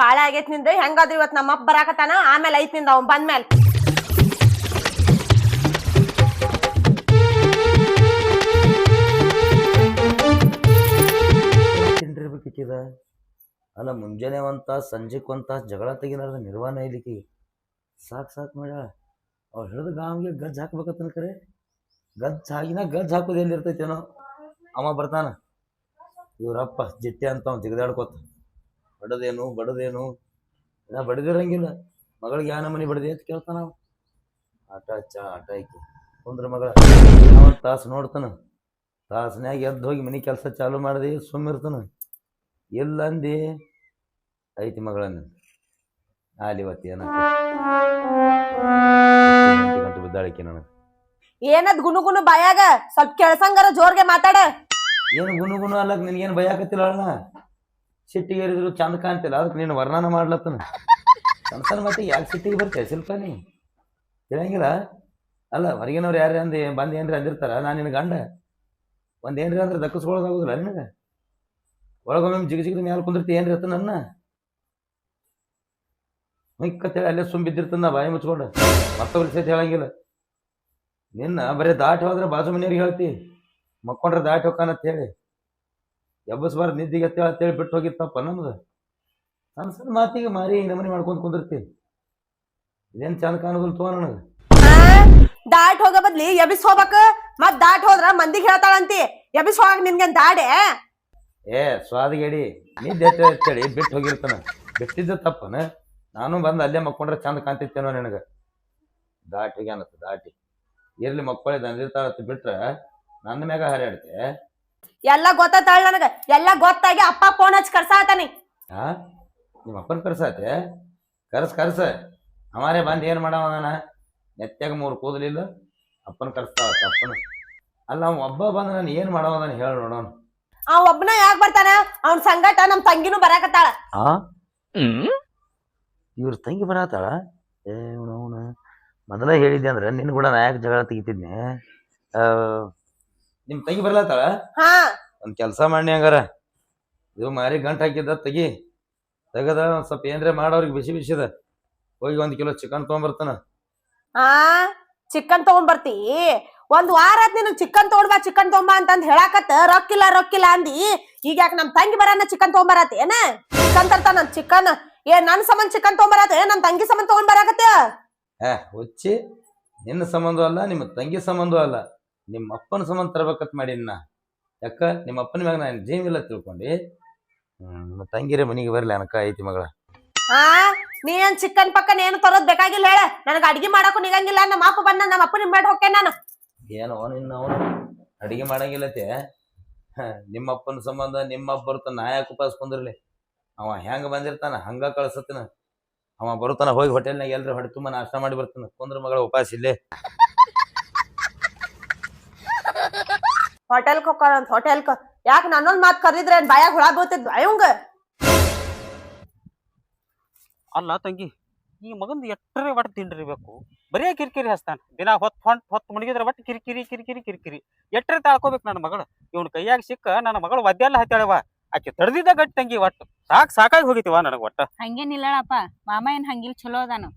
ಬಾಳ ಆಗೈತ್ನಿಂದ ಹೆಂಗದು ಇವತ್ ನಮ್ಮ ಅಪ್ಪ ಬರಾಕತ್ತಾನ? ಆಮೇಲೆ ಐತ್ನಿಂದ ಅವ್ನ್ ಬಂದ್ಮೇಲೆ. ಅಲ್ಲ, ಮುಂಜಾನೆ ಒಂದ್ ತಾಸು ಸಂಜೆಕ್ ಒಂದ್ ಜಗಳ ತೆಗಿನಾರ್ದ ನಿರ್ವಹಣೆ ಇಲ್ಲಿಕ್ಕೆ ಸಾಕ್ ಸಾಕ್ ಮಾಡ್ಯಾಳ ಅವ್ರು ಹಿಡಿದು ಗಾಮ್ಗೆ ಗಜ್ಜ್ ಹಾಕ್ಬೇಕತ್ತನ ಕರೆ. ಗಜ್ಜ ಹಾಕಿನ ಗಜ್ಜ್ ಹಾಕೋದು ಎಲ್ಲಿರ್ತೈತೇನೋ. ಅಮ್ಮ ಬರ್ತಾನ. ಇವ್ರಪ್ಪ, ಜಿಟ್ಟೆ ಅಂತ ಅವ್ನು ಜಿಗದಾಡ್ಕೋತ. ಬಡದೇನು ಬಡದೇನು? ನಾ ಬಡದಿರಂಗಿಲ್ಲ. ಮಗಳಿಗೆ ಯಾವ ಮನೆ ಬಡದೆ ಅಂತ ಕೇಳ್ತಾನ ಅವ. ಆಟ ಚಾ ಆಟ ಐತಿ ಕುಂದ್ರ ಮಗಳ. ಒಂದು ತಾಸು ನೋಡ್ತಾನ? ತಾಸನ್ಯಾಗ ಎದ್ದು ಹೋಗಿ ಮನೆ ಕೆಲಸ ಚಾಲು ಮಾಡಿದೆ ಸುಮ್ಮಿರ್ತಾನ. ಇಲ್ಲ ಅಂದಿ? ಐತಿ ಮಗಳನ್ನ. ಆಲಿ ಇವತ್ತು ಏನ ಗಂಟೆ ಬಿದ್ದಾಳಿಕೆ ನನಗೆ. ಏನದ್ ಗುನು ಗುನು ಬಾಯಾಗ? ಸ್ವಲ್ಪ ಕೆಳ್ಸಂಗಾರ ಜೋರ್ಗೆ ಮಾತಾಡ. ಏನು ಗುನು ಅಲ್ಲ ಅಲ್ಲಕ್ ನಿನಗೇನು ಭಯ ಅಣ್ಣ? ಸಿಟ್ಟಿಗೆ ಏರಿದ್ರು ಚಂದ ಕಾಣ್ತಿಲ್ಲ. ಅದಕ್ಕೆ ನೀನು ವರ್ಣನ ಮಾಡ್ಲತ್ತನ. ಸಣ್ಣ ಮತ್ತೆ ಮಟ್ಟಿಗೆ ಯಾಕೆ ಸಿಟ್ಟಿಗೆ ಬರ್ತೇವೆ ಸ್ವಲ್ಪ ನೀ. ಅಲ್ಲ, ಹೊರಗಿನವ್ರು ಯಾರು ಅಂದು, ಬಂದು ಏನ್ರಿ ಅಂದಿರ್ತಾರ? ನಾನು ನಿನ್ನ ಗಂಡ. ಒಂದು ಏನ್ರಿ ಅಂದ್ರೆ ದಕ್ಕಿಸ್ಕೊಳ್ಳೋದಾಗುದಿಲ್ಲ ನಿನಗೆ? ಒಳಗೊಮ್ಮೆ ಜಿಗ ಜಿಗದ ಮೇಲೆ ಕುಂದಿರ್ತಿ ಏನ್ರಿ ಅತ್ತ ನನ್ನ? ಮಿಕ್ಕತ್ತೇಳಿ ಅಲ್ಲೇ ಸುಮ್ ಬಿದ್ದಿರ್ತನ ಬಾಯಿ ಮುಚ್ಕೊಂಡು. ಮತ್ತೊಬ್ರು ಸಹಿತ ಹೇಳಂಗಿಲ್ಲ. ನಿನ್ನ ಬರೀ ದಾಟಿ ಹೋದ್ರೆ ಬಾಜು ಮನೆಯವ್ರಿಗೆ ಹೇಳ್ತಿ. ಮಕ್ಕೊಂಡ್ರೆ ದಾಟಿ ಹೋಗ್ಕಾನಂತ ಹೇಳಿ. ಎಬ್ಬಸ್ಬಾರ್ದು ನಿದ್ದಿಗೆ ಅಂತೇಳಿ ಅಂತೇಳಿ ಬಿಟ್ಟು ಹೋಗಿತ್ತಪ್ಪ ನಮ್ದು. ಸಣ್ಣ ಸಣ್ಣ ಮಾತಿಗೆ ಮಾರಿ ನಮನಿ ಮಾಡ್ಕೊಂತ ಕುಂದಿರ್ತಿ. ಇದೇನು ಚಂದ ಕಾಣೋದಿಲ್ಲ ತೋ ನನಗೆ. ದಾಟ್ ಹೋಗೋ ಬದ್ಲಿ ಎಬಿಸ್ ಹೋಗ್ಬೇಕ? ಮತ್ ದಾಟ್ ಹೋದ್ರ ಮಂದಿಗೆ ಹೇಳ್ತಾಳಂತಿ ಎಬಿಸ್ ಹೋಗಕ್ ನಿನ್ಗೆ ದಾಡೆ? ಏ ಸ್ವಾದಗೇಡಿ ನಿದ್ದೆ ಎತ್ತ ಅಂತೇಳಿ ಬಿಟ್ಟು ಹೋಗಿರ್ತಾನ. ಬಿಟ್ಟಿದ್ದ ತಪ್ಪನ? ನಾನು ಬಂದು ಅಲ್ಲೇ ಮಕ್ಕೊಂಡ್ರೆ ಚಂದ ಕಾಣ್ತಿತ್ತೇನೋ ನಿನಗೆ. ದಾಟಿಗೆ ಹೋಗ್ಯಾನತ್ತ ದಾಟಿ. ಇರ್ಲಿ ಮಕ್ಕಳೇ ದಂದಿರ್ತಾಳತ್ತ ಬಿಟ್ರೆ ನನ್ನ ಮ್ಯಾಗ ಹಾರಾಡ್ತೆ ಎಲ್ಲ ಗೊತ್ತಾಳ ನನಗ. ಎಲ್ಲ ಗೊತ್ತಾಗಿ ಅಪ್ಪ ಫೋನ್ ಹಚ್ಚಿ ಕರ್ಸಾತಾನಿ. ಹಾ ನಿಮ್ಮ ಅಪ್ಪನ ಕರ್ಸಾತೆ? ಕರ್ಸ್ ಕರ್ಸ. ಅವಾರೇ ಬಂದು ಏನು ಮಾಡವನ ನೆತ್ತಾಗ ಮೂರು ಕೂದಲಿಲ್ಲ ಅಪ್ಪನ ಕರ್ಸ್ತಾವ ಅಪ್ಪನ. ಅಲ್ಲ ಅವ ಒಬ್ಬ ಬಂದು ನಾನು ಏನು ಮಾಡವ ನಾನು ಹೇಳಿ ನೋಡೋಣ. ಅವ್ ಒಬ್ಬನ ಯಾಕೆ ಬರ್ತಾನ? ಅವ್ನ ಸಂಗಟ ನಮ್ಮ ತಂಗಿನೂ ಬರಾಕತ್ತಾಳ. ಆ? ಇವ್ರ ತಂಗಿ ಬರತ್ತಾಳ ಏ ಅವನು ಮೊದಲೇ ಹೇಳಿದ್ದೆ ಅಂದ್ರೆ ನಿನ್ನ ಕೂಡ ನಾ ಯಾಕೆ ಜಗಳ ತೆಗಿತಿದ್ನೆ? ನಿಮ್ಮ ತಂಗಿ ಬರ್ಲತ್ತಾಳ ಹಾ. ಒಂದು ಕೆಲಸ ಮಾಡಿ ಹಂಗಾರ. ಇದು ಮಾರಿ ಗಂಟ್ ಹಾಕಿದ್ದ ತಗಿ. ತೆಗದ ಒಂದ್ ಸ್ವಲ್ಪ ಏನ್ರೆ ಮಾಡೋರಿಗೆ ಬಿಸಿ ಬಿಸಿದ. ಹೋಗಿ ಒಂದ್ ಕಿಲೋ ಚಿಕನ್ ತಗೊಂಡ್ಬರ್ತಾನ ಆ ಚಿಕನ್ ತಗೊಂಡ್ ಬರ್ತಿ ಒಂದ್ ವಾರ ಆತ್ ನಿನಗ್ ಚಿಕನ್ ತಗೊಂಡ್ ಚಿಕನ್ ತಗೊಂಬಾ ಅಂತಂದ್ ಹೇಳಾಕತ್ತ. ರೊಕ್ಕಿಲ್ಲ ರೊಕ್ಕಿಲ್ಲ ಅಂದಿ. ಈಗ ಯಾಕೆ ನಮ್ ತಂಗಿ ಬರಾನ ಚಿಕನ್ ತಗೊಂಬರತಿ ಏನ? ಚಿಕನ್ ತರ್ತಾನ ಚಿಕನ್ ಏ ನನ್ ಸಂಬಂಧ ಚಿಕನ್ ತಗೊಂಬರತ್ತೆ ನನ್ ತಂಗಿ ಸಂಬಂಧ ತಗೊಂಡ್ ಬರಾಕತ್ತ ಏ ಹುಚ್ಚಿ. ನಿನ್ನ ಸಂಬಂಧ ಅಲ್ಲ ನಿಮ್ಮ ತಂಗಿ ಸಂಬಂಧ ಅಲ್ಲ ನಿಮ್ಮ ಅಪ್ಪನ ಸಂಬಂಧ ತರ್ಬೇಕತ್ ಮಾಡಿನ ಯಾಕ? ನಿಮ್ಮ ಅಪ್ಪನ ಮ್ಯಾಗ ನಾನು ಜೀವಿಲ್ಲ ತಿಳ್ಕೊಂಡು. ನಮ್ಮ ತಂಗಿರ ಮನೆಗೆ ಬರಲಿ ಅನಕ ಐತಿ ಮಗಳ. ಆ ನೀ ಏನ್ ಚಿಕನ್ ಪಕ್ಕನ್ ಏನು ತರೋದ್ ಬೇಕಾಗಿಲ್ಲ ಹೇಳ. ನನಗ ಅಡಿಗೆ ಮಾಡಕ್ಕೂ ನಿಗಂಗಿಲ್ಲ. ನಮ್ಮ ಅಪ್ಪ ಬಂದ ನಮ್ಮ ಅಪ್ಪ ನಿಮ್ ಮಾಡಿ ಹೋಗ್ತೇನೆ ನಾನು. ಏನೋ ನಿನ್ನ ಅವನು. ಅಡಿಗೆ ಮಾಡಂಗಿಲ್ಲತೆ ನಿಮ್ಮ ಅಪ್ಪನ ಸಂಬಂಧ ನಿಮ್ಮ ಅಪ್ಪ ಬರ್ತಾನ ನಾ ಯಾಕೆ ಉಪವಾಸ ಕುಂದಿರ್ಲಿ? ಅವ ಹೆಂಗ ಬಂದಿರ್ತಾನ? ಹಂಗ ಕಳ್ಸತ್ತನ. ಅವ ಬರುತ್ತಾನ ಹೋಗಿ ಹೋಟೆಲ್ನಾಗ ಎಲ್ರಿ ಹೊಟ್ಟೆ ತುಂಬ ನಾಷ್ಟ ಮಾಡಿ ಬರ್ತಾನ. ಕುಂದ್ರ ಮಗಳ ಉಪವಾಸ ಇಲ್ಲೇ. ಹೋಟೆಲ್ಕ್ ಅಂತ ಹೋಟೆಲ್ ಯಾಕೆ ನನ್ನೊಂದ್ ಮಾತ್ ಕರೆದಿದ್ರೆ ಏನ್ ಬಾಯಾಗ ಹುಳ ಬೀಳ್ತಿದ್ವ ಅವಂಗ ಅಲ್ಲ ತಂಗಿ, ಈ ಮಗಂದು ಎಟ್ಟರೆ ಒಟ್ಟು ತಿಂಡಿರ್ಬೇಕು ಬರೀ ಕಿರಿಕಿರಿ ಹಸ್ತಾನ ದಿನ ಹೊತ್ತು ಹೊಂಟ್ ಹೊತ್ತು ಮುಣಗಿದ್ರೆ ಒಟ್ಟು ಕಿರಿಕಿರಿ ಕಿರಿಕಿರಿ ಕಿರಿಕಿರಿ. ಎಟ್ಟರೆ ತಾಳ್ಕೋಬೇಕು ನನ್ನ ಮಗಳು? ಇವನ್ ಕೈಯಾಗ ಸಿಕ್ಕ ನನ್ನ ಮಗಳು ಒದ್ದೆಲ್ಲ ಹತ್ತಾಳವ ಆಕೆ ತಡೆದಿದ್ದ ಗಟ್ಟಿ ತಂಗಿ ಒಟ್ಟು ಸಾಕ್ ಸಾಕಾಗಿ ಹೋಗಿತಿವ ನನಗೆ ಒಟ್ಟ. ಹಂಗೇನಿಲ್ಲಪ್ಪ ಮಾಮ ಏನ್ ಹಂಗಿಲ್ ಚಲೋ ಅದಾನು.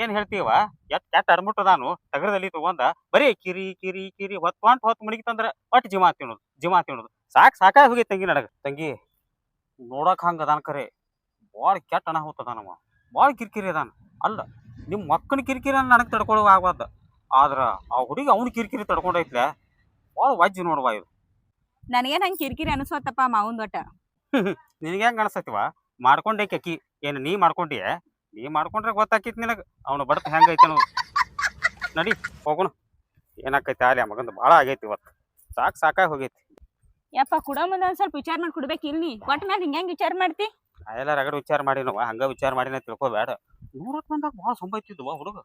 ಏನ್ ಹೇಳ್ತೀವ ಎಟ್ ಕೆಟ್ಟ ಅರ್ಮುಟ್ಟದಾನು ತಗರದಲ್ಲಿ ತಗೊಂಡ ಬರೀ ಕಿರಿ ಕಿರಿ ಕಿರಿ ಹೊತ್ ಹೊಂಟ್ ಹೊತ್ತು ತಂದ್ರ ಒಟ್ಟು ಜಿಮಾ ತಿನ್ನೋದು ಜಿಮಾ ತಿನ್ನೋದು. ಸಾಕ್ ಸಾಕಾಗಿ ಹೋಗಿ ತಂಗಿ ನನಗ. ತಂಗಿ ನೋಡಕ್ ಹಂಗ ಅದಾನ ಕರೆ. ಬಾಳ್ ಕೆಟ್ಟ ಅಣ ಹೋತದಾನವ ಬಾಳ್ ಕಿರಿಕಿರಿ ಅದಾನ. ಅಲ್ಲ ನಿಮ್ಮ ಮಕ್ಕನ ಕಿರಿಕಿರಿ ನನಗೆ ತಡ್ಕೊಳಗ ಆಗ್ಬಾರ್ದ ಆದ್ರ ಆ ಹುಡುಗಿ ಅವ್ನ ಕಿರಿಕಿರಿ ತಡ್ಕೊಂಡೈತ್ಲೆ ಭಾಳ ವಜ್ಜಿ ನೋಡ್ವಾ ಇದು. ನನಗೇನ್ ಹಂಗ್ ಕಿರಿಕಿರಿ ಅನಿಸ್ವತ್ತಪ್ಪ ಮಾವನ್ ಒಟ್ಟ. ನಿನಗೆ ಹೆಂಗೆ ಅನಸ್ತೈತಿವ? ಮಾಡ್ಕೊಂಡೆ ಅಕ್ಕಿ ಏನು ನೀ ಮಾಡ್ಕೊಂಡಿಯೇ? ನೀ ಮಾಡ್ಕೊಂಡ್ರೆ ಗೊತ್ತಾಕಿತ್ ನಿನಗ. ಅವನು ಬಡತ ಹೆಂಗೈತೆ ಅನ್ನೋದು ನಡಿ ಹೋಗೋಣ ಏನಾಕೈತಿ ಆಲಿ ಆ ಮಗಂದು. ಭಾಳ ಆಗೈತಿ ಇವತ್ತು. ಸಾಕು ಸಾಕಾಗಿ ಹೋಗೈತಿ. ಯಪ್ಪ ಕುಡೋ ಮುಂದೆ ಒಂದ್ ಸ್ವಲ್ಪ ವಿಚಾರ ಮಾಡಿ ಕೊಡ್ಬೇಕು ಇಲ್ಲಿ. ಒಟ್ಟ ಮೇಲೆ ಹಿಂಗೆ ಹೆಂಗೆ ವಿಚಾರ ಮಾಡ್ತಿ? ಎಲ್ಲ ರಗಡ ವಿಚಾರ ಮಾಡಿನವ ಹಂಗೆ ವಿಚಾರ ಮಾಡಿನ ತಿಳ್ಕೊಬೇಡ. ನೋಡಕ್ ಬಂದಾಗ ಭಾಳ ಸಂಬೈತಿದ್ವ ಹುಡುಗ.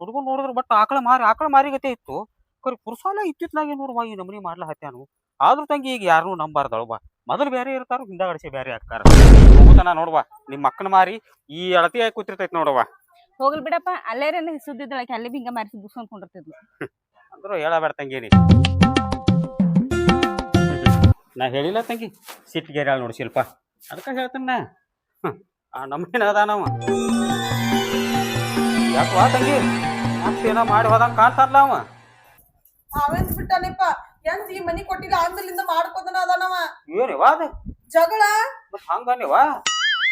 ಹುಡುಗ ನೋಡಿದ್ರು ಬಟ್ ಆಕಳ ಮಾರಿ ಆಕಳ ಮಾರಿಗತೆ ಇತ್ತು. ಕರೆ ಪುರುಸಾಲ ಇತ್ತಿತ್ಲಾಗೆ ನೋಡುವ ಈ ನಮನಿ ಮಾಡ್ಲ ಹತ್ಯಾನು? ಆದ್ರೂ ತಂಗಿ ಈಗ ಯಾರನ್ನೂ ನಂಬಾರ್ದಳವ ಮೊದಲು ಬೇರೆ ಇರ್ತಾರ ಹಿಂದಾಗಡಿಸಿ ಬೇರೆ ಆಗ್ತಾರ. ಹೋಗುತ್ತಾನ ನೋಡ್ವಾ ನಿಮ್ಮ ಮಕ್ಕನ ಮಾರಿ ಈ ಅಳತಿ ಆಗಿ ಕೂತಿರ್ತೈತಿ ನೋಡವ್ವ ಹೋಗ್ಲಿ ಬಿಡಪ್ಪ ಅಲ್ಲೇ ಸುದ್ದಿದ್ದಳಕ್ಕೆ ಅಲ್ಲಿ ಹಿಂಗ ಮಾರಿಸಿ ಬುಸ್ಕೊಂಡ್ ಕುಂಡಿರ್ತಿದ್ಲು ಅಂದ್ರು ಹೇಳಬೇಡ ತಂಗೇನಿ ನಾ. ಹೇಳಿಲ್ಲ ತಂಗಿ ಸಿಟ್ಟಿಗೆ ನೋಡಿ ಶಿಲ್ಪ. ಅದಕ್ಕೆ ಹೇಳ್ತಾನ ನಾ. ಹ್ಮ್. ಆ ನಮ್ಮಿನ ಅದಾನವ ಯಾಕವಾ ತಂಗಿ? ಮತ್ತೇನೋ ಮಾಡಿ ಹೋದಂಗ ಕಾಣ್ತಾರಲ್ಲ ಅವ. ಬಿಟ್ಟಾನೆಪ್ಪ ಎಂತ ಈ ಮನಿ ಕೊಟ್ಟಿಲ್ಲ ಆಂದಲಿಂದ ಮಾಡ್ಕೋದನ ಅದಾನವ ಏನಿವ ಅದ? ಜಗಳ? ಮತ್ ಹಂಗನಿವ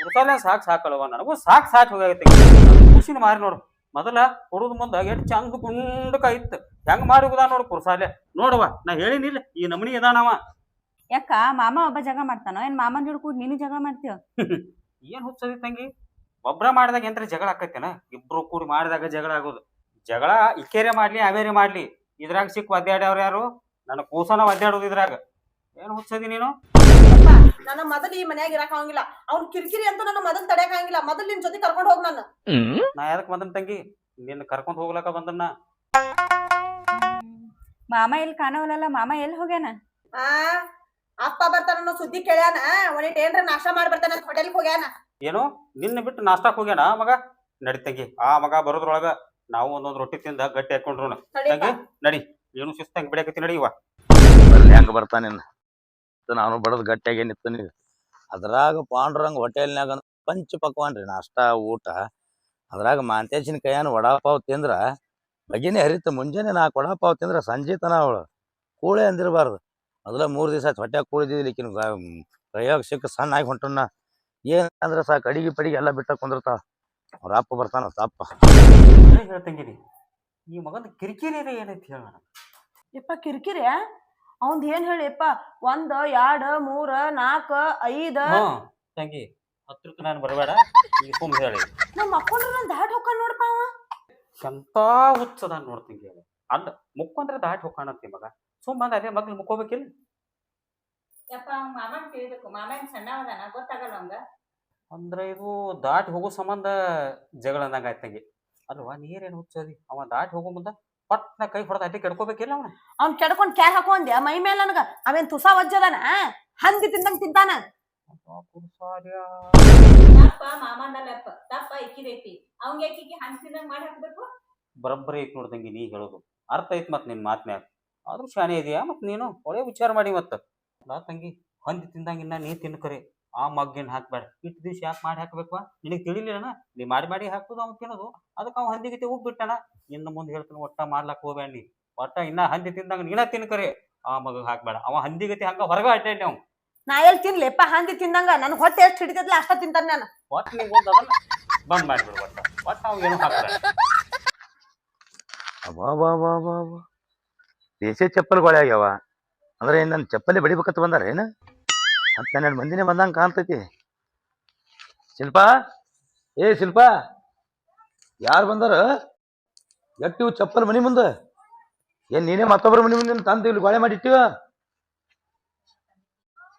ಉಡ್ತಾನೆ ಸಾಕ್ ಸಾಕಲ್ವ ನನಗೂ? ಸಾಕ್ ಸಾಕ್ ಹೋಗೈತಿ ಖುಷಿನ ಮಾರಿ ನೋಡು. ಮೊದಲ ಕೊಡುದ ಮುಂದ ಎಷ್ಟ್ ಚಂದ ಗುಂಡಕ ಇತ್ತು. ಹೆಂಗ್ ಮಾಡಿ ಹೋಗದ ನೋಡು ಕುರ್ಸಾಲೆ. ನೋಡವ ನಾ ಹೇಳಿನಿಲ್ಲ ಈ ನಮನಿ ಇದಾನವ ಯಾಕ ಮಾಮ ಒಬ್ಬ ಜಗ ಮಾಡ್ತಾನೋ? ಏನ್ ಮಾಮನ್ ಜೋಡ್ ಕೂಡ ನೀನು ಜಗ ಮಾಡ್ತೀಯ? ಏನ್ ಹುಚ್ಚದಿ ತಂಗಿ? ಒಬ್ರ ಮಾಡಿದಾಗ ಎಂತ್ರ ಜಗಳ ಆಕೈತೇನ? ಇಬ್ರು ಕೂಡಿ ಮಾಡಿದಾಗ ಜಗಳ ಆಗೋದು. ಜಗಳ ಇಕ್ಕೇರೆ ಮಾಡ್ಲಿ ಅವೇರೆ ಮಾಡ್ಲಿ. ಇದ್ರಾಗ ಸಿಕ್ಕ ಒದ್ದಾಡ್ಯವ್ರ ಯಾರು? ನನ್ನ ಕೂಸನ ಒದ್ದಾಡೋದು ಇದ್ರಾಗ. ಏನ್ ಹುಚ್ಚದಿ ನೀನು? ನನ್ನ ಮೊದಲು ಈ ಮನ್ಯಾಗ ಇರಾಕ ಆಗಂಗಿಲ್ಲ. ಅವ್ನ್ ಕಿರಿಕಿರಿ ಅಂತ ನನ್ನ ಮದನ್ ತಡೆಯಕ್ ಆಗಂಗಿಲ್ಲ. ಮದಲ್ ನಿನ್ ಜೊತೆ ಕರ್ಕೊಂಡ್ ಹೋಗ್ ನಾನು. ನಾ ಯಾದಕ್ ಬಂದನ್ ತಂಗಿ? ನಿನ್ನ ಕರ್ಕೊಂಡ್ ಹೋಗ್ಲಕ್ಕ ಬಂದನ್ನ. ಮಾಮ ಎಲ್ಲಿ ಕಾಣವಲ್ಲ ಮಾಮ ಎಲ್ಲಿ ಹೋಗ್ಯಾನ? ಆ ಅಪ್ಪ ಬರ್ತಾನ ಅನ್ನೋ ಸುದ್ದಿ ಕೇಳ್ಯಾನ. ಒಂದಿಟ್ ಏನ್ರ ನಾಷ್ಟ ಮಾಡಿ ಬರ್ತಾನ ಹೋಟೆಲ್ ಹೋಟೆಲ್ಗೆ ಹೋಗ್ಯಾನ. ಏನು? ನಿನ್ನ ಬಿಟ್ಟು ನಾಷ್ಟಾಕ್ ಹೋಗ್ಯಾನ ಆ ಮಗ? ನಡಿ ತಂಗಿ. ಆ ಮಗ ಬರೋದ್ರೊಳಗ ನಾವು ಒಂದೊಂದ್ ರೊಟ್ಟಿ ತಿಂದ ಗಟ್ಟಿ ಹಾಕೊಂಡ್ರು. ತಂಗಿ ನಡಿ. ಏನು ಶಿಸ್ತಂಗ್ ಬಿಡಕತ್ತಿ ನಡಿ ಇವ. ಬರ್ಲಿ ಹೆಂಗ ಬರ್ತಾನಿನ್ನ ನಾನು ಬಡದ್ ಗಟ್ಟಿಯಾಗಿ ನಿಂತೀನಿ ಅದ್ರಾಗ ಪಾಂಡುರಂಗ ಹೋಟೆಲ್ನಾಗ ಪಂಚ ಪಕ್ವಾನ್ ರೀ ನಾಷ್ಟಾ ಊಟ. ಅದ್ರಾಗ ಮಾಂತೇಶಿನ ಕೈಯಾನ ವಡಾಪಾವ್ ತಿಂದ್ರ ಬಗಿನೇ ಹರಿತು ಮುಂಜಾನೆ ನಾಲ್ಕು ವಡಾಪಾವ್ ತಿಂದ್ರ ಸಂಜೆ ತನ ಅವಳು. ಕೂಳೆ ಅಂದಿರಬಾರ್ದು. ಮೊದಲ ಮೂರು ದಿವಸ ಹೊಟ್ಟೆ ಕೂಳಿದಿದ್ದಿಲ್ಲ ಈಕಿನ ಕೈಯಾಗ ಸಿಕ್ಕ ಸಣ್ಣ ಆಗಿ ಹೊಂಟನ್ನ ಏನಂದ್ರೆ ಸಾಕು ಅಡಿಗೆ ಪಡಿಗೆ ಎಲ್ಲ ಬಿಟ್ಟ ಕುಂದಿರ್ತಾವ ಅವ್ರ ಅಪ್ಪ ಬರ್ತಾನ ಅಪ್ಪ ಅದೇ ಹೇಳ್ತಂಗಿನಿ ಈ ಮಗನ ಕಿರಿಕಿರಿ ಏನೈತಿ ಹೇಳ ಯಪ್ಪ ಕಿರಿಕಿರಿ? ಅವಂದ್ ಏನ್ ಹೇಳಿಯಪ್ಪ ಒಂದ್ ಎರಡ್ ಮೂರ್ ನಾಲ್ಕ ಐದ್. ತಂಗಿ ಹತ್ರಕ್ಕೆ ನಾನು ಬರಬೇಡ. ಈಗ ಸುಮ್ ಹೇಳಿ. ನಮ್ಮ ಮಕ್ಕೊಂಡ್ರ ನನ್ ದಾಟ್ ಹೋಗ ನೋಡಪ್ಪ ಅವ. ಎಂತ ಹುಚ್ಚದ ನೋಡ್ತೀನಿ ಹೇಳಿ. ಅಲ್ಲ ಮುಕ್ಕೊಂದ್ರೆ ದಾಟ್ ಹೋಗ್ಕಾಣತ್ತಿ ಮಗ. ಸುಮ್ ಬಂದ ಅದೇ ಮಗ್ಳು ಮುಕ್ಕೋಬೇಕಿಲ್ಲ ಯಪ್ಪ ಮಾಮನ್ ಕೇಳ್ಬೇಕು. ಮಾಮ ಏನ್ ಸಣ್ಣ ಅದಾನ ಗೊತ್ತಾಗಲ್ಲ ಅವಂಗ ಅಂದ್ರೆ ಇದು ದಾಟ್ ಹೋಗೋ ಸಂಬಂಧ ಜಗಳ ಅಂದಂಗ ಆಯ್ತು ತಂಗಿ. ಅಲ್ವಾ ನೀರೇನು ಹುಚ್ಚದಿ? ಅವ ದಾಟಿ ಹೋಗೋ ಮುಂದ ಪಟ್ನ ಕೈ ಹೊಡೆದ ಅಡ್ಡಿ ಕೆಡ್ಕೋಬೇಕಿಲ್ಲ ಅವನ? ಅವ್ನ್ ಕೆಡ್ಕೊಂಡ್ ಕ್ಯಾರ್ ಹಾಕೊಂಡ್ಯ? ಮೈ ಮೇಲೆ ನನಗ ಅವೇನ್ ತುಸಾ ಒಜ್ಜದನ ಹಂದಿ ತಿಂದಂಗ್ ತಿಂತಾನ? ತಪ್ಪ ಮಾಮಂದಲ್ಲಪ್ಪ ತಪ್ಪ ಇಕ್ಕಿದೈತಿ ಅವಂಗ ಯಾಕಿಗೆ ಹಂಚಿದಂಗ್ ಮಾಡಿ ಹಾಕ್ಬೇಕು? ಬರೋಬ್ಬರಿ ಐತ್ ನೋಡ್ದಂಗಿ ನೀ ಹೇಳೋದು. ಅರ್ಥ ಐತ್ ಮತ್ ನಿನ್ ಮಾತ್ನ್ಯಾಗ ಆದ್ರೂ ಶಾನೆ ಇದೆಯಾ ಮತ್ ನೀನು? ಒಳ್ಳೆ ವಿಚಾರ ಮಾಡಿ ಮತ್ತ. ನಾ ತಂಗಿ ಹಂದಿ ತಿಂದಂಗಿನ್ನ ನೀ ತಿನ್ಕರೆ. ಆ ಮಗ್ಗಿನ ಹಾಕ್ಬೇಡ ಇಟ್ಟು ದಿವ್ಸ ಯಾಕೆ ಮಾಡಿ ಹಾಕ್ಬೇಕು ನಿನಗೆ ತಿಳಿಲಿಲ್ಲ ನೀ ಮಾಡಿ ಮಾಡಿ ಹಾಕೋದು ಅವ್ನು ತಿನ್ನೋದು. ಅದಕ್ಕೆ ಅವ್ನು ಉಬ್ಬಿ ಹೋಗ್ಬಿಟ್ಟಾನ. ಇನ್ನು ಮುಂದೆ ಹೇಳ್ತಾನೆ ಒಟ್ಟ ಮಾಡ್ಲಾಕ್ ಹೋಗ್ಬೇಡ ನೀ. ಒಟ್ಟ ಇನ್ನ ಹಂದಿ ತಿಂದಂಗ ನೀನ ತಿನ್ಕರಿ. ಆ ಮಗ ಹಾಕ್ಬೇಡ. ಅವ ಹಂದಿಗತಿ ಹಂಗ ಹೊರಗ ಅಡ್ಡಾಡಿ ಅವ್ನು. ನಾ ಎಲ್ಲಿ ತಿನ್ಲೆಪ್ಪ ಹಂದಿ ತಿಂದಂಗ? ನನ್ ಹೊಟ್ಟೆ ಎಷ್ಟು ಹಿಡಿತದ್ಲ ಅಷ್ಟ ತಿಂತಾನೆ ನಾನು. ಒಟ್ಟು ನೀವು ಒಂದು ಅದನ್ನ ಬಂದ್ ಮಾಡ್ಬಿಡು ಒಟ್ಟ. ಒಟ್ಟ ಅವ್ನು ಏನು ಹಾಕ್ಬೇಡ. ಅಬಾಬಾಬಾಬಾ ದೇಶಿ ಚಪ್ಪಲ್ಗಳೇ ಆಗ್ಯಾವ. ಅಂದ್ರೆ ನನ್ನ ಚಪ್ಪಲಿ ಬಡಿಬೇಕಂತ ಬಂದಾರ ಏನ? ಹತ್ತು ಹನ್ನೆರಡು ಮಂದಿನೇ ಬಂದಂಗ ಕಾಣ್ತೈತಿ. ಶಿಲ್ಪ? ಏ ಶಿಲ್ಪ? ಯಾರು ಬಂದಾರ? ಎಟ್ಟಿವು ಚಪ್ಪಲ್ ಮನಿ ಮುಂದೆ. ಏನ್ ನೀನೇ ಮತ್ತೊಬ್ಬರ ಮನಿ ಮುಂದೆ ತಂದು ಇಲ್ಲಿ ಗೋಳೆ ಮಾಡಿಟ್ಟಿವ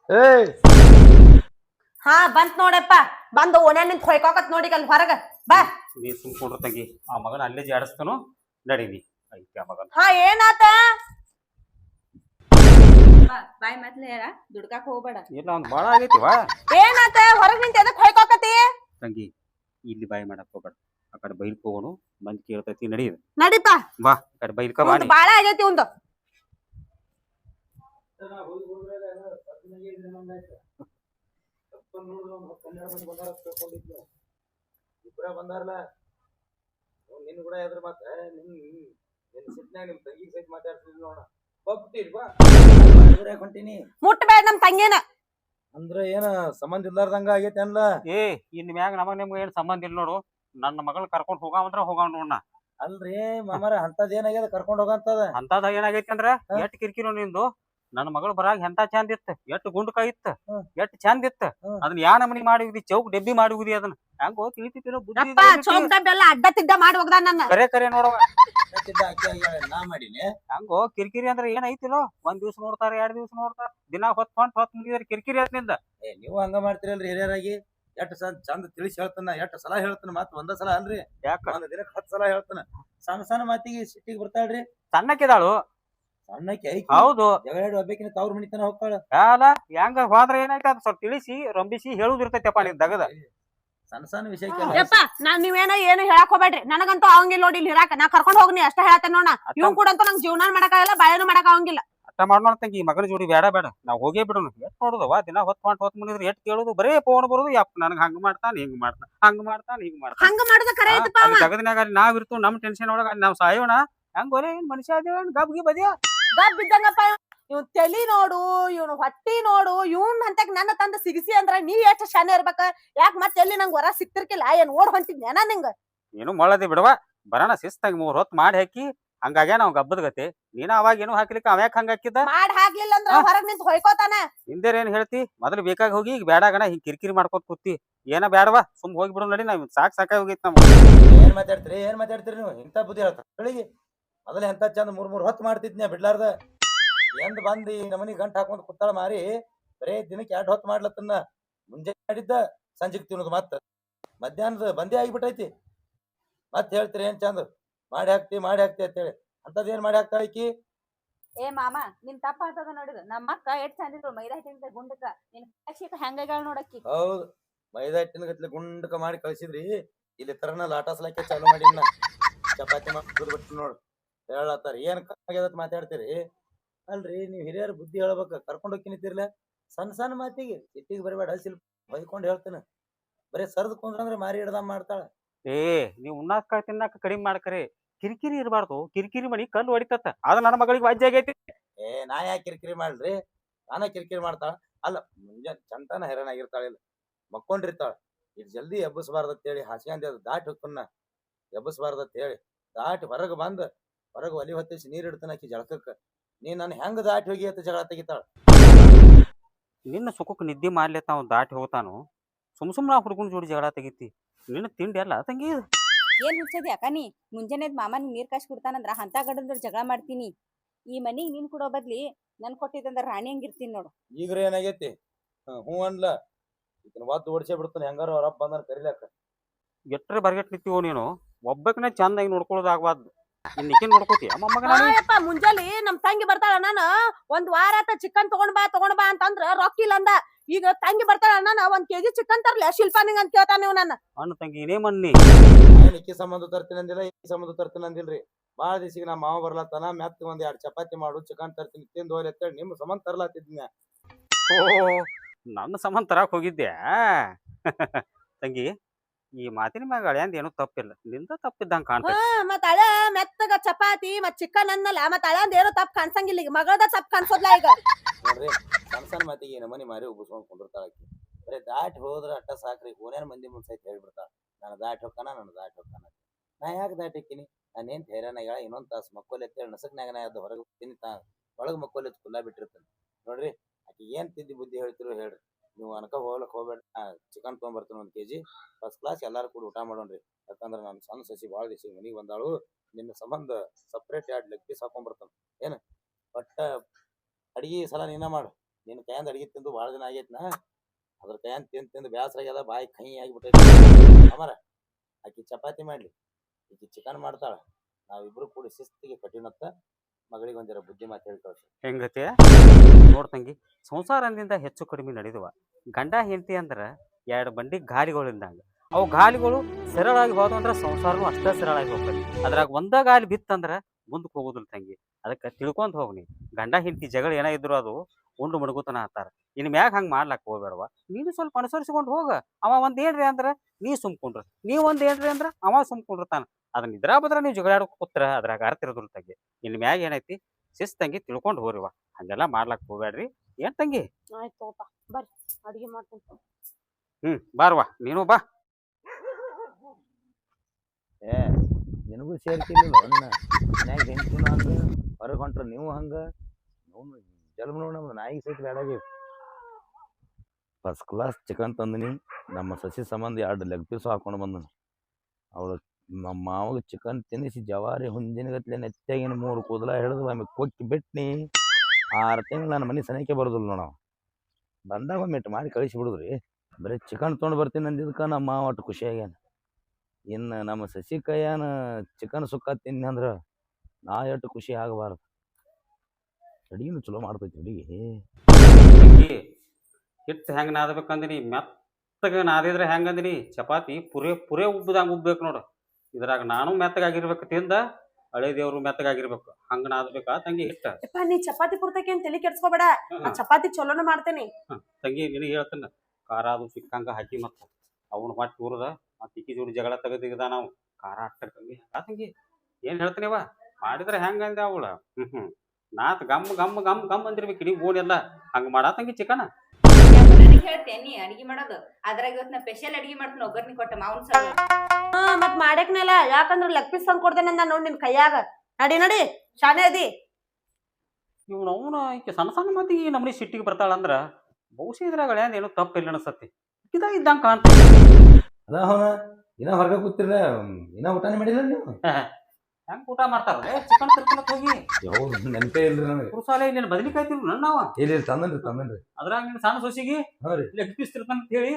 ಏ ಏಯ್! ಹಾ ಬಂತ ನೋಡಪ್ಪ. ಬಂದು ಓಣ್ಯಾ ನಿಂತ ಹೊಯ್ಕೋಕತ್ ನೋಡಿ ಅಲ್ಲಿ ಹೊರಗ. ಬಾ. ನೀ ಸುಮ್ಕೊಂಡ್ರ ತಂಗಿ. ಆ ಮಗನ ಅಲ್ಲೇ ಜಾಡಿಸ್ತಾನು? ನಡೀನಿ. ಐತಿ ಆ ಮಗನ. ಹಾ ಏನಾತ? ಬಾಯ್ ಮೊದ್ಲು ಹೇಳ ದುಡ್ಕಾಕ್ ಹೋಗ್ಬೇಡ. ಇಲ್ಲ ಅವ್ನು ಭಾಳ ಆಗೈತಿವಾ ಏನಾತ ಹೊರಗ್ ನಿಂತ ಎದಕ್ ಹೊಯ್ಕೋಕತಿ ತಂಗಿ ಇಲ್ಲಿ ಬಾಯಿ ಮಾಡಕ್ ಹೋಗ್ಬೇಡ. ಆಕಡೆ ಕಡೆ ಬೈಲ್ಕ್ ಹೋಗೋನು ಮಂದಿ ಕೇಳ್ತೈತಿ ನಡಿ ನಡಿಪ. ಬಾ ಆ ಕಡೆ ಬೈಲ್ಕ ಬಾ ನೀ. ಬಾಳ ಆಗೈತಿ ಒಂದು ಇಬ್ಬರ ಬಂದಾರಲ್ಲ ನಿನ್ ಕೂಡ ಎದ್ರ ಮಾತ ನಿನ್ ನಿನ್ ಸಿಟ್ನಾಗ ನಿಮ್ ತಂಗಿ ಸಹಿತ ಮಾತಾಡ್ತಿದ್ವಿ ನೋಡ. ಹೋಗ್ಬಿಟ್ಟಿರಿ ಬಾ ಹೊಂಟೀನಿ? ಮುಟ್ಬೇಡ ನಮ್ ತಂಗೇನ. ಅಂದ್ರ ಏನ ಸಂಬಂಧ ಇಲ್ಲಾರ್ದಂಗ ಆಗೈತೆ ಅನ್ಲ ಏ ಇನ್ ಮ್ಯಾಗ ನಮಗ್ ನಿಮ್ಗೆ ಏನ್ ಸಂಬಂಧ ಇಲ್ಲ ನೋಡು. ನನ್ನ ಮಗಳ ಕರ್ಕೊಂಡ್ ಹೋಗಾವಂದ್ರ ಹೋಗಾವ್ ನೋಡ್ನ ಅಲ್ರಿ ಮಾಮರ ಅಂತದ್ ಏನಾಗ್ಯದ ಕರ್ಕೊಂಡ್ ಹೋಗಂತದ? ಅಂತದ ಏನಾಗೈತಿ ಅಂದ್ರ. ಎಷ್ಟ್ ಕಿರಿಕಿರು ನಿಂದು? ನನ್ನ ಮಗಳು ಬರಾಗ ಎಂತ ಚಂದ ಇತ್ತ? ಎಷ್ಟ್ ಗುಂಡ್ಕಾಯಿ ಇತ್ತ? ಎಷ್ಟು ಚಂದ ಇತ್ತ. ಅದನ್ನ ಯಾ ನಮನಿ ಮಾಡಿ ಹೋಗಿದಿ ಚೌಕ್ ಡೆಬ್ಬಿ ಮಾಡಿ ಹೋಗಿದಿ ಅದನ್ನ? ಹೆಂಗೋ ತಿಳಿತಿರೋ ಬುದ್ಧಿ ಅಪ್ಪ ಚೌಕ್ ಡಬ್ಬೆಲ್ಲ ಅಡ್ಡ ತಿಡ್ಡ ಮಾಡಿ ಹೋಗ್ದ ನನ್ನ. ಕರೆ ಕರೆ ನೋಡವ ನಾ ಮಾಡಿನಿ. ಹಂಗೋ ಕಿರಿಕಿರಿ ಅಂದ್ರೆ ಏನೈತಿಲೋ ಒಂದ್ ದಿವ್ಸ ನೋಡ್ತಾರ ಎರಡ್ ದಿವ್ಸ ನೋಡ್ತಾರ. ದಿನ ಹೊತ್ ಹೊಂಟ್ ಹೊತ್ ಮುಗಿದ್ರೆ ಕಿರಿಕಿರಿ ಆತ್ನಿಂದ ಏ ನೀವು ಹಂಗ ಮಾಡ್ತೀರಲ್ರಿ ಹಿರಿಯರಾಗಿ. ಎಷ್ಟ್ ಸಲ ಚಂದ ತಿಳಿಸಿ ಹೇಳ್ತಾನ. ಎಷ್ಟ್ ಸಲ ಹೇಳ್ತಾನ ಮತ್ ಒಂದ ಸಲ ಅಲ್ರಿ. ಯಾಕ? ಒಂದ್ ದಿನಕ್ ಹತ್ ಸಲ ಹೇಳ್ತಾನ. ಸಣ್ಣ ಸಣ್ಣ ಮಾತಿಗೆ ಸಿಟ್ಟಿಗೆ ಬರ್ತಾಳ್ರಿ. ಸಣ್ಣಕ್ಕಿದಾಳು. ಸಣ್ಣಕ್ಕೆ ಐಕಿ ಹೌದು. ಜಗಳ ಒಬ್ಬಕಿನ ತವ್ರ ಮನಿತನ ಹೋಗ್ತಾಳ. ಹೆಂಗ ಹೋದ್ರ ಏನಾಯ್ತ ಅದ್ ಸ್ವಲ್ಪ ತಿಳಿಸಿ ರಂಬಿಸಿ ಹೇಳುದಿರ್ತೈತಪ್ಪ ನೀನ್ ದಗದ. ಸಣ್ಣ ಸಣ್ಣ ವಿಷಯಕ್ಕೆ ಯಪ್ಪ ನಾನ್ ನೀವೇನ ಏನು ಹೇಳಕ್ ಹೋಗ್ಬೇಡ್ರಿ. ನನಗಂತೂ ಅವಂಗಿಲ್ಲ ನೋಡಿ ಇಲ್ಲಿ ಹಿರಾಕ ನಾ ಕರ್ಕೊಂಡ್ ಹೋಗ್ನಿ ಅಷ್ಟ ಹೇಳತ್ತೆ ನೋಡ ಇವ್ ಕೂಡ ಅಂತೂ ನಂಗೆ ಜೀವನ ಮಾಡಕ್ಕಾಗಲ್ಲ ಬಾಳೆನು ಮಾಡಕ್ ಆಗಂಗಿಲ್ಲ ಅಟ್ಟ ಮಾಡೋಣ ತಂಗಿ ಈ ಮಗನ ಜೋಡಿ ಬೇಡ ಬೇಡ. ನಾವ್ ಹೋಗೇ ಬಿಡೋಣ. ಎಷ್ಟ್ ನೋಡುದವ ದಿನ ಹೊತ್ತು ಹೊಂಟ್ ಹೊತ್ತು ಮುಗಿದ್ರೆ ಎಷ್ಟ್ ಕೇಳುದು? ಬರೇ ಫೋನ್ ಬರುದು. ಯಪ್ಪ ನನಗೆ ಹಂಗ ಮಾಡ್ತಾನ ಹಿಂಗ್ ಮಾಡ್ತಾನ ಹಂಗ ಮಾಡ್ತಾನ ಹಿಂಗ್ ಮಾಡ್ತಾನೆ. ಹಂಗ ಮಾಡುದ ಕರೆ ಐತಪ್ಪ ಅವ. ಜಗದಿನಾಗ ಅಲ್ಲಿ ನಾವ್ ಇರ್ತು ನಮ್ ಟೆನ್ಷನ್ ಒಳಗ ಅಲ್ಲಿ ನಾವ್ ಸಾಯೋಣ. ಹೆಂಗ್ ಬರೇ ಏನ್ ಮನುಷ್ಯ ಅದೇವ ಗಬ್ಗಿ ಬದಿಯ ಗಬ್ ಬಿದ್ದಂಗಪ್ಪ ಇವ್ ತಲಿ ನೋಡು ಇವ್ನ ಹೊಟ್ಟಿ ನೋಡು ಇವ್ನ್ ಅಂತಕ್ ನನ್ನ ತಂದ ಸಿಗಿಸಿ ಅಂದ್ರ ನೀ ಎಷ್ಟ್ ಶಾನೆ ಇರ್ಬೇಕ? ಯಾಕ ಮತ್ತೆ ಎಲ್ಲಿ ನಂಗ್ ಹೊರ ಸಿಕ್ತಿರ್ಕಿಲ್ಲ ಏನ್ ಓಡ್ ಹೊಂಟಿದ್ನೇನ ನಿಂಗ? ಏನು ಮೊಳದಿ ಬಿಡವಾ ಬರೋಣ ಶಿಸ್ತಾಗಿ ಮೂರ್ ಹೊತ್ತು ಮಾಡಿ ಹಾಕಿ ಹಂಗಾಗೆ ನಾವ್ ಗಬ್ಬದ ಗತಿ. ನೀನ ಅವಾಗ ಏನು ಹಾಕ್ಲಿಕ್ಕೆ? ಅವ್ಯಾಕ್ ಹಂಗ ಹಾಕಿದ್ದ? ಮಾಡ್ ಹಾಕ್ಲಿಲ್ಲ ಅಂದ್ರ. ಹೊರಗ್ ನಿಂತ್ ಹೊಯ್ಕೋತಾನ. ಏನ್ ಹೇಳ್ತಿ? ಮೊದಲು ಬೇಕಾಗಿ ಹೋಗಿ ಈಗ ಬೇಡಾಗಣ ಹಿಂಗ್ ಕಿರಿಕಿರಿ ಮಾಡ್ಕೊತ ಕೂತಿ. ಏನ ಬೇಡವಾ ಸುಮ್ ಹೋಗಿ ಬಿಡು ನಡಿ ನಾವ್ ಸಾಕ್ ಸಾಕಾಗಿ ಹೋಗಿತ್ ನಮ್ಗೆ. ಏನ್ ಮಾತಾಡ್ತೀರಿ? ಏನ್ ಮಾತಾಡ್ತೀರಿ ನೀವು? ಇಂತ ಬುದ್ಧಿ ಹೇಳ್ತಾರ. ಬೆಳಿಗ್ಗೆ ಮೊದಲ ಎಂತ ಚಂದ ಮೂರ್ ಮೂರ್ ಹೊತ್ತು ಮಾಡ್ತಿದ್ನ ಬಿಡ್ಲಾರ್ದ. ಎಂದ್ ಬಂದ್ ಈ ನಮನಿ ಗಂಟ್ ಹಾಕೊಂಡ್ ಕುತ್ತಾಳ ಮಾರಿ ಬರೇ ದಿನಕ್ಕೆ ಎರಡ್ ಹೊತ್ತು ಮಾಡ್ಲತ್ತನ್ನ ಮುಂಜಾನೆ ಮಾಡಿದ್ದ ಸಂಜೆಗ್ ತಿನ್ನೋದು ಮತ್ತ. ಮಧ್ಯಾಹ್ನದ ಬಂದೇ ಆಗಿಬಿಟ್ಟೈತಿ. ಮತ್ ಹೇಳ್ತೀರಿ ಏನ್ ಚಂದ? ಮಾಡಿ ಹಾಕ್ತಿ ಮಾಡಿ ಹಾಕ್ತಿ ಅಂತೇಳಿ. ಅಂತದ್ ಏನ್ ಮಾಡಿ ಹಾಕ್ತಾಳ ಈಕಿ? ಏ ಮಾಮ ನಿನ್ ತಪ್ಪ ಆತದ ನೋಡಿದ್ರ. ನಮ್ಮ ಅಕ್ಕ ಎಷ್ಟ್ ಚಂದ ಇದ್ರು ಮೈದಾ ಹಿಟ್ಟಿನ ಗುಂಡಕ. ನಿನ್ ಕಕ್ಷಿಕ ಹೆಂಗಗಳ ನೋಡಕ್ಕಿ ಹೌದು. ಮೈದಾ ಹಿಟ್ಟಿನ ಗತ್ಲೆ ಗುಂಡಕ ಮಾಡಿ ಕಳ್ಸಿದ್ರಿ. ಇಲ್ಲಿ ತರನ ಲಾಟಾಸ್ಲಾಕೆ ಚಾಲು ಮಾಡಿ ಚಪಾತಿ ಮಾಡಿ ಬಿಟ್ಟು ನೋಡು. ಹೇಳತ್ತಾರ. ಏನ್ ಕಮ್ಮಾಗ್ಯದತ್ ಮಾತಾಡ್ತೀರಿ? ಅಲ್ರಿ ನೀವ್ ಹಿರಿಯರ ಬುದ್ಧಿ ಹೇಳ್ಬೇಕ ಕರ್ಕೊಂಡ್ ಹೋಗಿ ನಿಂತಿರ್ಲ ಸಣ್ಣ ಸಣ್ಣ ಮಾತಿಗೆ ಸಿಟ್ಟಿಗೆ ಬರಬೇಡ ಹಸಿಲ್ ಬೈಕೊಂಡು ಹೇಳ್ತೇನೆ. ಬರೀ ಸರ್ದ್ ಕುಂದ್ರಂದ್ರೆ ಮಾರಿ ಹಿಡ್ದ ಮಾಡ್ತಾಳ. ಏ ನೀವ್ ಉಣ್ಣಾಕ ತಿನ್ನಾಕ ಕಡಿಮೆ ಮಾಡ್ಕರಿ. ಕಿರಿಕಿರಿ ಇರಬಾರ್ದು ಕಿರಿಕಿರಿ ಮಾಡಿ ಕಲ್ಲು ಹೊಡಿತತ್ತ. ಅದ ನನ್ನ ಮಗಳಿಗೆ ವಾಜ್ಯ ಆಗೈತಿ. ಏ ನಾ ಯಾಕೆ ಕಿರಿಕಿರಿ ಮಾಡ್ರಿ ನಾನ ಕಿರಿಕಿರಿ ಮಾಡ್ತಾಳ. ಅಲ್ಲ ಮುಂಜಾನೆ ಚಂತಾನ ಹೈರಾಣ ಆಗಿರ್ತಾಳಿಲ್ಲ ಮಕ್ಕೊಂಡಿರ್ತಾಳ. ಇದು ಜಲ್ದಿ ಎಬ್ಬಸ್ಬಾರ್ದತ್ ಹೇಳಿ ಹಾಸಿಗೆ ಅಂತ ದಾಟಿ ಹೊಕ್ಕನ್ನ ಅಂತ ಹೇಳಿ. ದಾಟಿ ಹೊರಗೆ ಬಂದ್ ಹೊರಗೆ ಒಲಿ ಹೊತ್ತಿಸಿ ನೀರು ಇಡ್ತಾನ ಆಕಿ ಜಳಕಕ್ಕೆ. ನೀ ನನ್ನ ಹೆಂಗ್ ದಾಟಿ ಹೋಗಿ ಅಂತ ಜಗಳ ತೆಗಿತಾಳ? ನಿನ್ನ ಸುಖಕ್ಕೆ ನಿದ್ದೆ ಮಾಡ್ಲಿತ್ತ ಅವ್ನು ದಾಟಿ ಹೋಗ್ತಾನು. ಸುಮ್ ಸುಮ್ನ ಆ ಹುಡುಗನ ಜೋಡಿ ಜಗಳ ತೆಗಿತಿ. ನಿನ್ನ ತಿಂಡಿ ಅಲ್ಲ ತಂಗಿ ಇದು. ಏನ್ ಹುಚ್ಚದಿ ಅಕ್ಕ ನೀ? ಮುಂಜಾನೆ ಮಾಮ ನಿಂಗ್ ನೀರ್ ಕಾಶ್ ಕೊಡ್ತಾನಂದ್ರ ಅಂತ ಗಡದ್ರ ಜಗಳ ಮಾಡ್ತೀನಿ. ಈ ಮನಿಗ್ ನೀನ್ ಕೊಡೋ ಬದ್ಲಿ ನನ್ ಕೊಟ್ಟಿದ್ದಂದ್ರ ರಾಣಿ ಹಂಗಿರ್ತೀನಿ ನೋಡು. ಈಗ್ರ ಏನಾಗೈತಿ? ಹ, ಹ್ಞೂ ಅನ್ಲ. ಇದನ್ನ ಒದ್ದು ಓಡಿಸೇ ಬಿಡ್ತಾನೆ. ಹೆಂಗಾರ ಅವ್ರ ಅಪ್ಪ ಬಂದನ್ ಕರಿಲಕ್ಕ. ಎಟ್ರೆ ಬರ್ಗೆಟ್ ನಿಂತೀವೋ ನೀನು? ಒಬ್ಬಕ್ಕನ ಚಂದಾಗಿ ನೋಡ್ಕೊಳ್ಳೋದು ಆಗ್ಬಾರ್ದು ಇನ್ ಈಕಿನ್ ನೋಡ್ಕೋತಿ. ಅಮ್ಮ ಮಗ ನಾನು. ಮುಂಜಾಲಿ ನಮ್ ತಂಗಿ ಬರ್ತಾಳ ನಾನು. ಒಂದ್ ವಾರ ಆತ ಚಿಕನ್ ತಗೊಂಡ್ ಬಾ ತಗೊಂಡ್ ಬಾ ಅಂತಂದ್ರ ರೊಕ್ಕ ಇಲ್ಲ ಅಂದ. ಈಗ ತಂಗಿ ಬರ್ತಾಳ ನಾನು ಒಂದ್ ಕೆಜಿ ಚಿಕನ್ ತರ್ಲಿ ಶಿಲ್ಪಾ ನಿಂಗ್ ಅಂತ ಕೇಳ್ತಾನ ನೀವು ನನ್ನ. ಅಣ್ಣ ತಂಗಿ ಏನೇ ಮನ್ನಿ. ಇಕ್ಕಿ ಸಂಬಂಧ ತರ್ತೀನಿ ಅಂದಿಲ್ಲ ಈ ಸಂಬಂಧ ತರ್ತೀನಿ ಅಂದಿಲ್ರಿ? ಭಾಳ ದಿವಸಿಗೆ ನಮ್ಮ ಮಾವ ಬರ್ಲತ್ತಾನ ಮ್ಯಾತ್ ಒಂದ್ ಎರಡ್ ಚಪಾತಿ ಮಾಡು ಚಿಕನ್ ತರ್ತೀನಿ ತಿಂದು ಹೋಗ್ಲಿ ಅಂತೇಳಿ ನಿಮ್ ಸಂಬಂಧ ತರ್ಲಾತಿದ್ನ. ಓ ನನ್ನ ಸಂಬಂಧ ತರಕ್ ಹೋಗಿದ್ದೆ ತಂಗಿ ಈ ಮಾತಿನ ಮ್ಯಾಗ ಅಳ್ಯಾಂದ ಏನೂ ತಪ್ಪಿಲ್ಲ. ನಿಂದ ತಪ್ಪಿದ್ದಂಗ ಕಾಣ್ತೈತಿ. ಮತ್ತ ಅಳ ಮೆತ್ತಗ ಚಪಾತಿ ಮತ್ ಚಿಕನ್ ಅನ್ನಲ್ಲ ಮತ್ತ ಅಳಂದ ಏನೋ ತಪ್ಪ ಕಾಣ್ಸಂಗಿಲ್ಲ ಈಗ ಮಗಳದ ತಪ್ಪ ಕಾಣ್ಸೋದ್ಲ ಈಗ. ನೋಡ್ರಿ ಸಣ್ಣ ಸಣ್ಣ ಮಾತಿಗೆ ನಮ್ಮನಿ ಮಾರಿ ಉಬ್ಬಿಸ್ಕೊಂಡ್ ಕುಂದಿರ್ತಾಳ ಆಕಿ. ಬರೀ ದಾಟಿ ಹೋದ್ರ ಅಟ್ಟ ಸಾಕ್ರಿ ಓನೇನ್ ಮಂದಿ ಮುಂದೆ ಸಹಿತ ಹೇಳ್ಬಿಡ್ತಾಳ. ನಾನು ದಾಟಿ ಹೋಗ್ತಾನ ನಾನು ದಾಟಿ ಹೋಗ್ತಾನ ನಾ ಯಾಕೆ ದಾಟಿ ಹಾಕಿನಿ ನಾನೇನ್ ಹೈರಾಣ ಹೇಳ ಇನ್ನೊಂದ್ ತಾಸು ಮಕ್ಕೋಲೆ ಎತ್ತೇಳಿ ನಸಕ್ನಾಗ ನಾ ಅದು ಹೊರಗೆ ಹೋಗ್ತೀನಿ ತಾ ಒಳಗ್ ಮಕ್ಕೋಲಿ ಎತ್ತು ಕುಲ್ಲ ಬಿಟ್ಟಿರ್ತಾನೆ. ನೋಡ್ರಿ ಆಕಿ ಏನ್ ತಿದ್ದಿ ಬುದ್ಧಿ ಹೇಳ್ತಿರೋ ಹೇಳ್ರಿ. ನೀವು ಅನ್ಕ ಹೋಗ್ಲಕ್ ಹೋಗ್ಬೇಡ. ಚಿಕನ್ ತೊಗೊಂಬರ್ತೀನಿ ಒಂದ್ ಕೆಜಿ. ಫಸ್ಟ್ ಕ್ಲಾಸ್ ಎಲ್ಲಾರು ಕೂಡ ಊಟ ಮಾಡೋಣ್ರಿ. ಯಾಕಂದ್ರ ನನ್ನ ಸಣ್ಣ ಸಸಿ ಭಾಳ ದಿವಸ ಮನಿಗೆ ಬಂದಾಳು. ನಿನ್ನ ಸಂಬಂಧ ಸಪ್ರೇಟ್ ಎರಡು ಲೆಗ್ ಪೀಸ್ ಹಾಕೊಂಡ್ಬರ್ತಾನ ಏನು? ಬಟ್ ಅಡಿಗೆ ಸಲ ನೀನ ಮಾಡು. ನಿನ್ನ ಕೈಯಿಂದ ಅಡಿಗೆ ತಿಂದು ಭಾಳ ದಿನ ಆಗೈತ್ನ ಅದ್ರ ಕೈಯಿಂದ ತಿಂದು ತಿಂದು ಬೇಸರ ಆಗ್ಯದ, ಬಾಯಿ ಕಹಿ ಆಗಿಬಿಟ್ಟೈತಿ. ಅಮರ, ಆಕಿ ಚಪಾತಿ ಮಾಡ್ಲಿ. ಈಕಿ ಚಿಕನ್ ಮಾಡ್ತಾಳ. ನಾವಿಬ್ರು ಕೂಡ ಶಿಸ್ತಿಗೆ ಕಠಿಣತ್ತ ಮಗಳಿಗೆ ಒಂದರ ಬುದ್ಧಿ ಮಾತು ಹೇಳಿ ಕಳ್ಸಿ. ಹೆಂಗತೆ? ನೋಡ್ ತಂಗಿ ಸಂಸಾರ ಅಂದಿಂದ ಹೆಚ್ಚು ಕಡಿಮೆ ನಡೆದುವ. ಗಂಡ ಹೆಂಡತಿ ಅಂದ್ರೆ ಎರಡು ಬಂಡಿ ಗಾಲಿಗಳಿಂದಂಗ. ಅವು ಗಾಲಿಗಳು ಸರಳಾಗಿ ಹೋದ ಅಂದ್ರೆ ಸಂಸಾರನು ಅಷ್ಟೇ ಸರಳಾಗಿ ಹೋಗ್ತದೆ. ಅದ್ರಾಗ ಒಂದ ಗಾಲಿ ಬಿತ್ತಂದ್ರ ಮುಂದಕ್ಕೆ ಹೋಗುದಿಲ್ಲ ತಂಗಿ. ಅದಕ್ಕೆ ತಿಳ್ಕೊಂತ ಹೋಗ್ನಿ ಗಂಡ ಹೆಂಡತಿ ಜಗಳ ಏನ ಇದ್ರು ಅದು ಉಂಡು ಮಡಗುತನ ಆತಾರ ಇನ್ ಮ್ಯಾಗ ಹಂಗ ಮಾಡ್ಲಾಕ್ ಹೋಗ್ಬೇಡವ ನೀನು ಸ್ವಲ್ಪ ಅನುಸರಿಸಿಕೊಂಡು ಹೋಗ. ಅವ ಒಂದ್ ಏನ್ರಿ ಅಂದ್ರ ನೀ ಸುಮ್ಕೊಂಡ್ರ. ನೀ ಒಂದ್ ಏನ್ರಿ ಅಂದ್ರ ಅವ ಸುಮ್ಕೊಂಡಿರ್ತಾನ. ಅದನ್ನ ಇದ್ರ ಬದ್ರ ನೀವು ಜಗಳ ಕೂತ್ರ ಅದ್ರಾಗ ಅರ್ಥ ಇರೋದಿಲ್ಲ ತಂಗಿ. ಇನ್ ಮ್ಯಾಗ ಏನೈತಿ ಶಿಸ್ತಂಗಿ ತಿಳ್ಕೊಂಡು ಹೋರಿವ ಹಂಗೆಲ್ಲ ಮಾಡ್ಲಾಕ್ ಹೋಗ್ಬೇಡ್ರಿ ಏನ್ ತಂಗಿ? ಆಯ್ತು ಬರ್ರಿ ಅಡಿಗೆ ಮಾಡ್ತೀನಿ. ಹ್ಮ್ ಬಾರ್ವಾ ನೀನು ಬಾ. ಏ ನಿನಗೂ ಸೇರ್ತಿಲ್ಲ ನನ್ನ ಮನ್ಯಾಗ ಹೆಂಡ್ತಿನೂ ಹಂಗ ಹೊರಗೆ ಹೊಂಟ್ರ ನೀವು ಹಂಗ. ನೋವು ಜನ್ಮ ನೋಡಿ ನಮ್ದು ನಾಯಿಗೆ ಸಹಿತ ಬೇಡಾಗಿ ಫಸ್ಟ್ ಕ್ಲಾಸ್ ಚಿಕನ್ ತಂದಿನಿ ನಮ್ಮ ಸಸಿ ಸಂಬಂಧ ಎರಡು ಲೆಗ್ ಪೀಸು ಹಾಕೊಂಡು ಬಂದನು. ಅವಳು ನಮ್ಮ ಮಾವಾಗ ಚಿಕನ್ ತಿನ್ನಿಸಿ ಜವಾರಿ ಹುಂಜಿನಗತ್ಲೆ ನೆತ್ತಾಗಿನ ಮೂರು ಕೂದಲ ಹಿಡಿದು ಆಮೇಲೆ ಕೊಕ್ಕಿ ಬಿಟ್ನಿ. ಆರು ತಿಂಗಳು ನನ್ನ ಮನೆ ಸನಿಕೆ ಬರೋದಿಲ್ಲ ನೋಡವ ಬಂದಾಗ ಒಮ್ಮೆ ಇಟ್ಟು ಮಾಡಿ ಕಳಿಸಿ ಬಿಡುದ್ರಿ. ಬರೀ ಚಿಕನ್ ತೊಗೊಂಡು ಬರ್ತೀನಿ ಅಂದಿದ್ದಕ್ಕೆ ನಮ್ಮ ಮಾವ ಒಟ್ಟು ಖುಷಿ ಆಗ್ಯಾನ ಇನ್ನು ನಮ್ಮ ಸಸಿ ಕೈಯಾನ ಚಿಕನ್ ಸುಕ್ಕ ತಿನ್ನಿ ಅಂದ್ರೆ ನಾ ಎಷ್ಟು ಖುಷಿ ಆಗಬಾರ್ದು. ಅಡಿಗೆನು ಚಲೋ ಮಾಡ್ತೈತಿ ಅಡಿಗೆ. ಹಿಟ್ಟು ಹೆಂಗ್ ನಾದಬೇಕಂದಿನಿ ಮೆತ್ತಗ ನಾದಿದ್ರೆ ಹೆಂಗಂದಿನಿ ಚಪಾತಿ ಪುರೇ ಪುರೇ ಉಬ್ಬದಂಗ ಉಬ್ಬಬೇಕು ನೋಡು. ಇದ್ರಾಗ ನಾನು ಮೆತ್ತಗಾಗಿರ್ಬೇಕು ತಿಂದ ಹಳೆ ದೇವ್ರು ಮೆತ್ತಗಾಗಿರ್ಬೇಕು. ಹಂಗನ ತಂಗಿ ಇಷ್ಟ. ಯಪ್ಪ ನೀ ಚಪಾತಿ ಪುರ್ತಕ್ಕೆ ಏನ್ ತಲೆ ಕೆಡ್ಸ್ಕೊಬೇಡ. ನಾ ಚಪಾತಿ ಚಲೋನ ಮಾಡ್ತೇನಿ. ತಂಗಿ ನಿನಗೆ ಹೇಳ್ತಾನ ಖಾರ ಅದು ಸಿಕ್ಕಂಗ ಹಾಕಿ ಮತ್ತ ಅವನು ಹೊಟ್ಟಿ ಉರ್ದ ಮತ್ತೆ ಇಕ್ಕಿ ಜೋಡಿ ಜಗಳ ತೆಗೆದಿಗದ ನಾವು. ಖಾರ ಹಾಕ್ತಾರೆ ತಂಗಿ. ಆ ತಂಗಿ ಏನ್ ಹೇಳ್ತಾನೇವ ಮಾಡಿದ್ರೆ ಹೆಂಗ ಅಂದೆ ಅವಳ? ಹ್ಮ್ ಹ್ಮ್. ನಾತ್ ಗಮ್ ಗಮ್ ಗಮ್ ಗಮ್ ಅಂದಿರ್ಬೇಕು. ಇಡೀ ಬೋನ್ ಎಲ್ಲ ಹಂಗ ಮಾಡಾ ತಂಗಿ ಚಿಕನ ನನಗೆ ಹೇಳ್ತೇನೆ ನೀ ಅಡಿಗೆ ಮಾಡೋದು. ಅದ್ರಾಗ ಇವತ್ತು ನಾ ಸ್ಪೆಷಲ್ ಅಡಿಗೆ ಮಾಡ್ತೀನಿ ಒಗ್ಗರ್ನಿ ಕೊಟ್ಟ ಮಾವನ್ ಸಲ ಹಾ ಮತ್ ಮಾಡಕ್ನಲ್ಲ ಯಾಕಂದ್ರ ಲೆಗ್ ಪೀಸ್ ತಂದ್ ಕೊಡ್ತೇನೆ ಅಂದ ನೋಡ್ ನಿನ್ ಕೈಯಾಗ. ನಡಿ ನಡಿ ಶಾನೆ ಅದಿ. ಇವ್ನು ಅವನ ಈಕೆ ಸಣ್ಣ ಸಣ್ಣ ಮಾತಿಗೆ ಈ ನಮ್ಮನೆ ಸಿಟ್ಟಿಗೆ ಬರ್ತಾಳಂದ್ರ ಬಹುಶಃ ಇದ್ರಾಗ ಏನು ತಪ್ಪಿಲ್ಲ ಅನಸತಿ ಇದ ಇದ್ದಂಗ ಕಾಣ್ತ ಅದ ಅವನ ಇನ್ನ ಹೊರಗೆ ಕೂತಿರ್ಲ ಇನ್ನ ಊಟನೇ ಮಾಡಿಲ್ಲ ನೀವು ಹೆಂಗ್ ಊಟ ಮಾಡ್ತಾರ? ಚಿಕನ್ ಹೋಗಿ. ಯಾವ ನೆನಪೇ ಇಲ್ರಿ ನನಗೆ. ಕುರುಸಾಲೆ ಇಲ್ಲಿ ಬದನಿಕಾಯಿ ತಿರು ನಾವ? ಇಲ್ಲಿ ಇಲ್ಲಿ ತಂದನ್ರಿ ತಂದನ್ರಿ. ಅದ್ರಾಗ ನಿನ್ ಸಣ್ಣ ಸೊಸಿಗೆ ಹಾ ರೀ. ಲೆಗ್ ಪೀಸ್ ತಿರ್ತಾನ ಅಂತ ಹೇಳಿ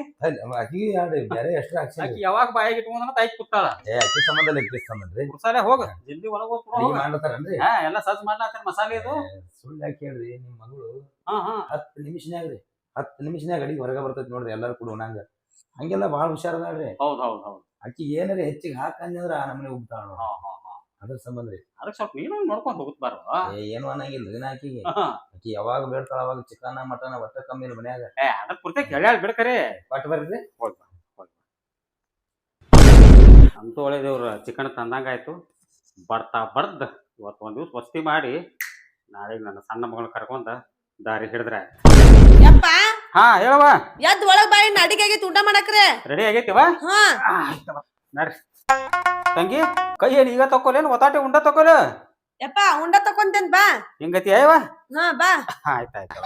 ಅಕ್ಕಿ ಯಾಡ್ರಿ ಬೇರೆ ಎಷ್ಟ್ರ ಹಾಕ್ಸಿ ಆಕಿ ಯಾವಾಗ ಬಾಯಿಗೆ ಇಟ್ಕೊಂಡ ತಾಯಿ ಕೂತಾಳ ಏ ಅಕ್ಕಿ ಸಂಬಂಧ ಲೆಗ್ ಪೀಸ್ ತಂದನ್ರಿ. ಕುರುಸಾಲೆ ಹೋಗ ಜಲ್ದಿ ಒಳಗ ಹೋಗ್ ಅಡಿಗೆ ಹಾ ಎಲ್ಲ ಸಜ್ಜ್ ಮಾಡ್ಲಾತಾರ ಮಸಾಲೆ ಇದು. ಸುಳ್ಳು ಯಾಕೆ ಹೇಳ್ರಿ ನಿಮ್ ಮಗಳು ಹಾ ಹಾ. ಹತ್ತು ನಿಮಿಷನ್ಯಾಗ ರೀ ಹತ್ತು ನಿಮಿಷನ್ಯಾಗ ಅಡಿಗೆ ಹೊರಗೆ ಬರ್ತೈತಿ ನೋಡ್ರಿ ಎಲ್ಲಾರು ಕೂಡ ಉಣಂಗ ಹಂಗೆಲ್ಲ ಭಾಳ ಹುಷಾರದಾಳ್ರಿ ಹೌದ್ ಹೌದ್ ಹೌದ್. ಆಕಿ ಏನಾರ ಹೆಚ್ಚಿಗೆ ಹಾಕಂದ್ರ ಆ ನಮ್ಮನೆ ಉಗ್ತಾಳ ಹಾ ಹಾ. ಅದ್ರ ಸಂಬಂಧ ರೀ ಅದಕ್ಕೆ ಸ್ವಲ್ಪ ನೀನು ಹೋಗುತ್ತ ಹೋಗುತ್ತಾರ ಏ, ಏನು ಅನ್ನಂಗಿಲ್ಲ ನಾ ಆಕಿಗೆ ಆಕಿ ಯಾವಾಗ ಬೇಡ್ತಾಳ ಅವಾಗ ಚಿಕನ್ ಮಟನ್ ಒಟ್ಟ ಕಮ್ಮಿ ಇಲ್ಲ ಮನ್ಯಾಗ. ಏ ಅದ ಪೂರ್ತಿ ಹೇಳ್ಯಾಳ ಬಿಡ್ಕರೆ. ಕೊಟ್ಟು ಬರ್ರಿ. ಅಂತೂ ಒಳ್ಳೆ ದೇವ್ರ ಚಿಕನ್ ತಂದಂಗಾಯ್ತು ಬರ್ತಾ ಬರ್ದ್ ಇವತ್ತು ಒಂದು ದಿವಸ ವಸ್ತಿ ಮಾಡಿ ನಾಳೆಗೆ ನನ್ನ ಸಣ್ಣ ಮಗಳನ್ನ ಕರ್ಕೊಂಡ ದಾರಿ ಹಿಡಿದ್ರೆ. ಯಪ್ಪ! ಹಾ ಹೇಳವ ಎದ್ ಒಳಗ್ ಬಾಯಿ ಅಡಿಗೆ ಆಗೈತಿ ಊಟ ಮಾಡಕ್ರೆ. ರೆಡಿ ಆಗೈತಿವ ಹಾ. ನಡ್ರಿ. ತಂಗಿ ಕೈ ಏನು ಈಗ ತಕೊಲೇನು ಒತ್ತಾಟೆ ಉಂಡ ತಕೋಲ ಯಪ್ಪ ಉಂಡ ತಕೊಂತೇನ್ ಬಾ. ಹಿಂಗತಿ ಅಯ್ಯವ ಹಾ ಬಾ. ಆಯ್ತಾಯ್ತು